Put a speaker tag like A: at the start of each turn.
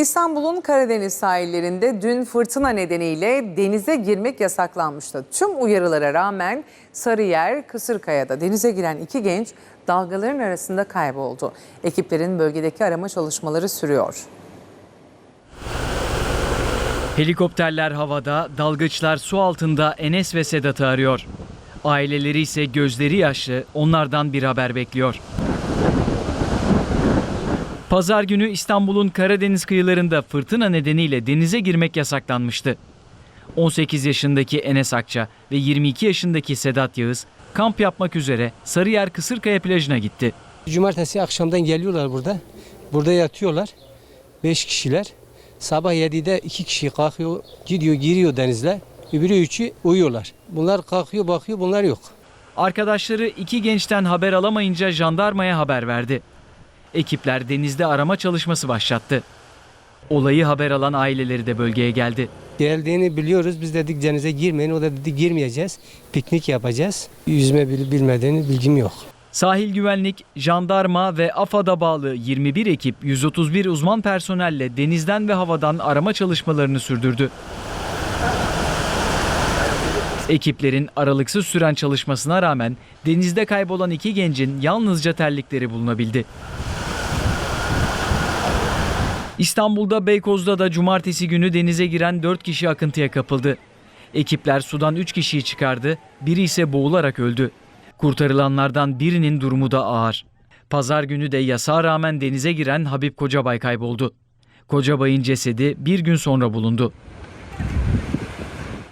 A: İstanbul'un Karadeniz sahillerinde dün fırtına nedeniyle denize girmek yasaklanmıştı. Tüm uyarılara rağmen Sarıyer, Kısırkaya'da denize giren iki genç dalgaların arasında kayboldu. Ekiplerin bölgedeki arama çalışmaları sürüyor.
B: Helikopterler havada, dalgıçlar su altında Enes ve Sedat'ı arıyor. Aileleri ise gözleri yaşlı, onlardan bir haber bekliyor. Pazar günü İstanbul'un Karadeniz kıyılarında fırtına nedeniyle denize girmek yasaklanmıştı. 18 yaşındaki Enes Akça ve 22 yaşındaki Sedat Yağız kamp yapmak üzere Sarıyer Kısırkaya plajına gitti.
C: Cumartesi akşamdan geliyorlar burada. Burada yatıyorlar. 5 kişiler. Sabah 7'de 2 kişi kalkıyor, gidiyor, giriyor denizle. Öbürü üçü uyuyorlar. Bunlar kalkıyor, bakıyor, bunlar yok.
B: Arkadaşları iki gençten haber alamayınca jandarmaya haber verdi. Ekipler denizde arama çalışması başlattı. Olayı haber alan aileleri de bölgeye geldi.
C: Geldiğini biliyoruz. Biz dedik denize girmeyin. O da dedi girmeyeceğiz. Piknik yapacağız. Yüzme bil- bilmediğini bilgim yok.
B: Sahil güvenlik, jandarma ve AFAD'a bağlı 21 ekip 131 uzman personelle denizden ve havadan arama çalışmalarını sürdürdü. Ekiplerin aralıksız süren çalışmasına rağmen denizde kaybolan iki gencin yalnızca terlikleri bulunabildi. İstanbul'da Beykoz'da da cumartesi günü denize giren 4 kişi akıntıya kapıldı. Ekipler sudan 3 kişiyi çıkardı, biri ise boğularak öldü. Kurtarılanlardan birinin durumu da ağır. Pazar günü de yasağa rağmen denize giren Habib Kocabay kayboldu. Kocabay'ın cesedi bir gün sonra bulundu.